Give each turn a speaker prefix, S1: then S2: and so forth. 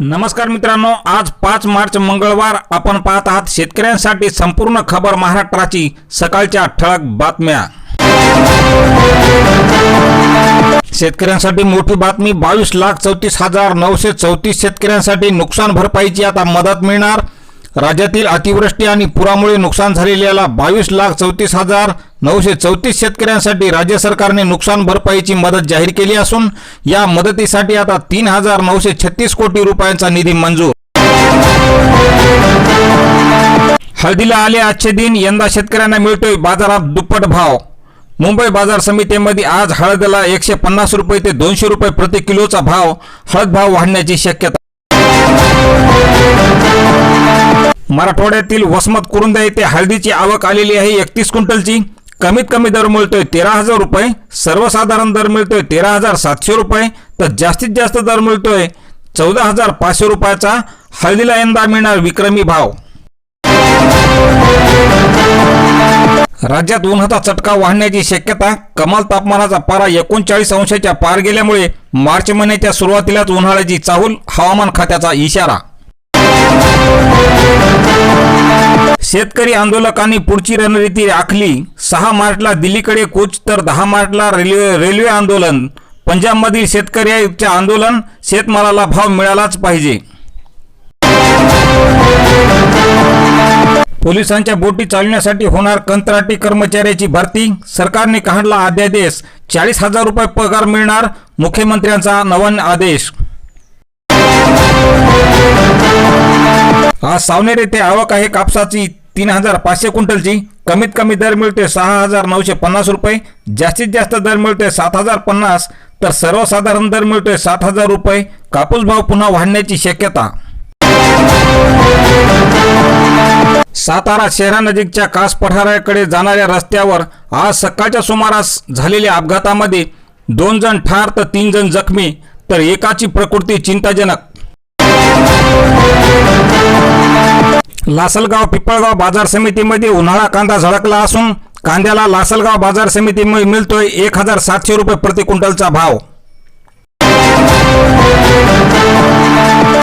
S1: नमस्कार मित्रांनो आज पाच मार्च मंगळवार आपण पाहत आहात शेतकऱ्यांसाठी संपूर्ण खबर महाराष्ट्राची सकाळच्या ठळक बातम्या. शेतकऱ्यांसाठी मोठी बातमी बावीस लाख चौतीस हजार नऊशे चौतीस शेतकऱ्यांसाठी नुकसान भरपाईची आता मदत मिळणार. राज्यातील अतिवृष्टी आणि पुरामुळे नुकसान झालेल्याला बावीस लाख चौतीस हजार नऊशे चौतीस शेतकऱ्यांसाठी राज्य सरकारने नुकसान भरपाईची मदत जाहीर केली असून या मदतीसाठी आता तीन हजार नऊशे छत्तीस कोटी रुपयांचा निधी मंजूर. हळदीला आले आजचे दिन यंदा शेतकऱ्यांना मिळतोय बाजारात दुप्पट भाव. मुंबई बाजार समितीमध्ये आज हळदला एकशे पन्नास रुपये ते दोनशे रुपये प्रति किलोचा भाव. हळद भाव वाढण्याची शक्यता मराठवाड्यातील वसमत कुरुंदा येथे हळदीची आवक आलेली आहे एकतीस क्विंटलची. कमीत कमी दर मिळतोय तेरा हजार रुपये सर्वसाधारण दर मिळतोय तेरा हजार सातशे रुपये तर जास्तीत जास्त दर मिळतोय चौदा हजार पाचशे रुपयाचा हळदीला यंदा मिळणार विक्रमी भाव. राज्यात उन्हाचा चटका वाढण्याची शक्यता कमाल तापमानाचा पारा एकोणचाळीस अंशाच्या पार गेल्यामुळे मार्च महिन्याच्या सुरुवातीलाच उन्हाळ्याची चाहूल हवामान खात्याचा इशारा. शेतकरी आंदोलकांनी पुढची रणनीती आखली. सहा मार्चला दिल्लीकडे कूच तर दहा मार्चला रेल्वे रेल्वे आंदोलन. पंजाबमधील शेतकऱ्यांचे आंदोलन शेतमालाला भाव मिळालाच पाहिजे. पोलिसांच्या बोटी चालण्यासाठी होणार कंत्राटी कर्मचाऱ्याची भरती. सरकारने काढला अध्यादेश. चाळीस हजार रुपये पगार मिळणार मुख्यमंत्र्यांचा नवन आदेश. आज सावनेर येथे आवक आहे कापसाची. तीन हजार पाचशे क्विंटलची. कमीत कमी दर मिळते सहा हजार नऊशे पन्नास रुपये. जास्तीत जास्त दर मिळते सात हजार पन्नास. तर सर्वसाधारण दर मिळतोय सात हजार रुपये. कापूस भाव पुन्हा वाढण्याची शक्यता. सातारा शहरानजीकच्या कास पठाराकडे जाणाऱ्या रस्त्यावर आज सकाळच्या सुमारास झालेल्या अपघातामध्ये दोन जण ठार तर तीन जण जखमी. तर एकाची प्रकृती चिंताजनक. लासलगाव पिपळगाव बाजार समितीमध्ये उन्हाळा कांदा झळकला असून कांद्याला लासलगाव बाजार समितीमध्ये मिळतोय एक हजार सातशे रुपये प्रति क्विंटलचा भाव.